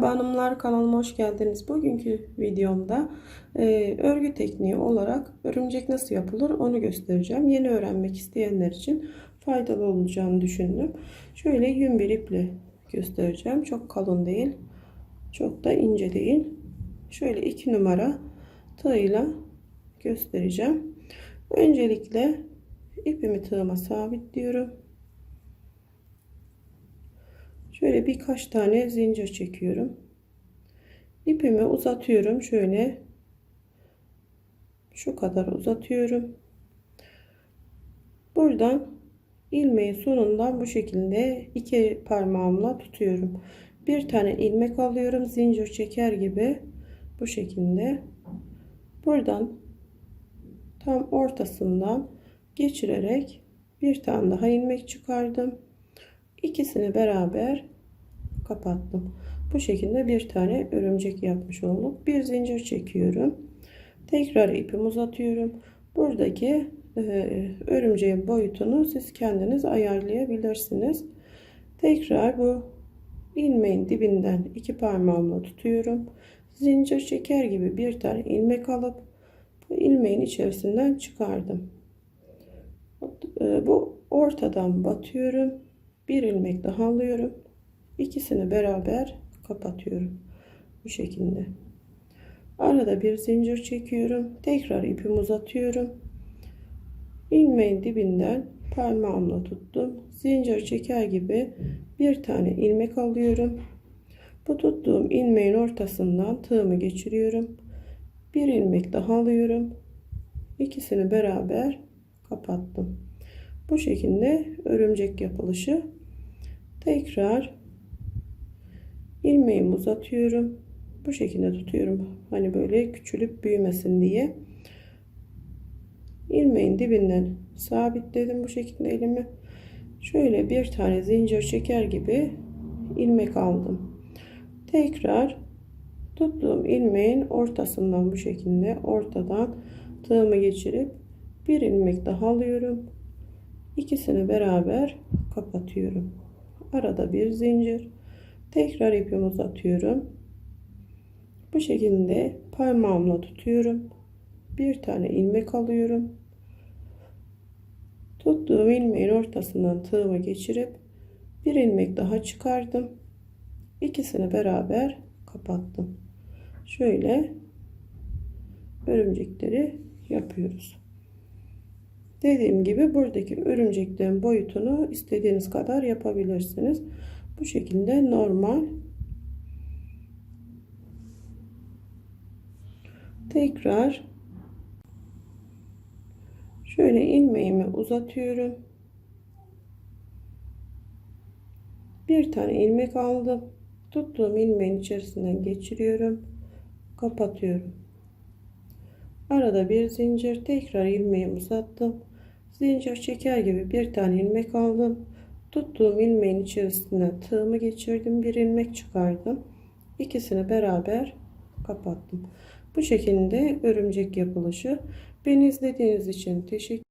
Merhaba hanımlar kanalıma hoş geldiniz. Bugünkü videomda e, örgü tekniği olarak örümcek nasıl yapılır onu göstereceğim. Yeni öğrenmek isteyenler için faydalı olacağını düşündüm. Şöyle yün bir iple göstereceğim. Çok kalın değil. Çok da ince değil. Şöyle iki numara tığıyla göstereceğim. Öncelikle ipimi tığıma sabitliyorum. Şöyle birkaç tane zincir çekiyorum. İpimi uzatıyorum. Şöyle şu kadar uzatıyorum. Buradan ilmeğin sonundan bu şekilde iki parmağımla tutuyorum. Bir tane ilmek alıyorum. Zincir çeker gibi bu şekilde. Buradan tam ortasından geçirerek bir tane daha ilmek çıkardım. İkisini beraber kapattım. Bu şekilde bir tane örümcek yapmış olduk. Bir zincir çekiyorum. Tekrar ipimi uzatıyorum. Buradaki e, örümceğin boyutunu siz kendiniz ayarlayabilirsiniz. Tekrar bu ilmeğin dibinden iki parmağımla tutuyorum. Zincir çeker gibi bir tane ilmek alıp bu ilmeğin içerisinden çıkardım. E, bu ortadan batıyorum. Bir ilmek daha alıyorum. İkisini beraber kapatıyorum. Bu şekilde. Arada bir zincir çekiyorum. Tekrar ipimi uzatıyorum. İlmeğin dibinden parmağımla tuttum. Zincir çeker gibi bir tane ilmek alıyorum. Bu tuttuğum ilmeğin ortasından tığımı geçiriyorum. Bir ilmek daha alıyorum. İkisini beraber kapattım. Bu şekilde örümcek yapılışı. Tekrar ilmeğimi uzatıyorum. Bu şekilde tutuyorum. Hani böyle küçülüp büyümesin diye. ilmeğin dibinden sabitledim bu şekilde elimi. Şöyle bir tane zincir çeker gibi ilmek aldım. Tekrar tuttuğum ilmeğin ortasından bu şekilde ortadan tığımı geçirip bir ilmek daha alıyorum. İkisini beraber kapatıyorum. Arada bir zincir Tekrar ipimi uzatıyorum. Bu şekilde parmağımla tutuyorum. Bir tane ilmek alıyorum. Tuttuğum ilmeğin ortasından tığımı geçirip bir ilmek daha çıkardım. İkisini beraber kapattım. Şöyle örümcekleri yapıyoruz. Dediğim gibi buradaki örümceklerin boyutunu istediğiniz kadar yapabilirsiniz. Bu şekilde normal. Tekrar şöyle ilmeğimi uzatıyorum. Bir tane ilmek aldım. Tuttuğum ilmeğin içerisinden geçiriyorum. Kapatıyorum. Arada bir zincir tekrar ilmeğimi uzattım. Zincir çeker gibi bir tane ilmek aldım. Tuttuğum ilmeğin içerisine tığımı geçirdim. Bir ilmek çıkardım. İkisini beraber kapattım. Bu şekilde örümcek yapılışı. Beni izlediğiniz için teşekkür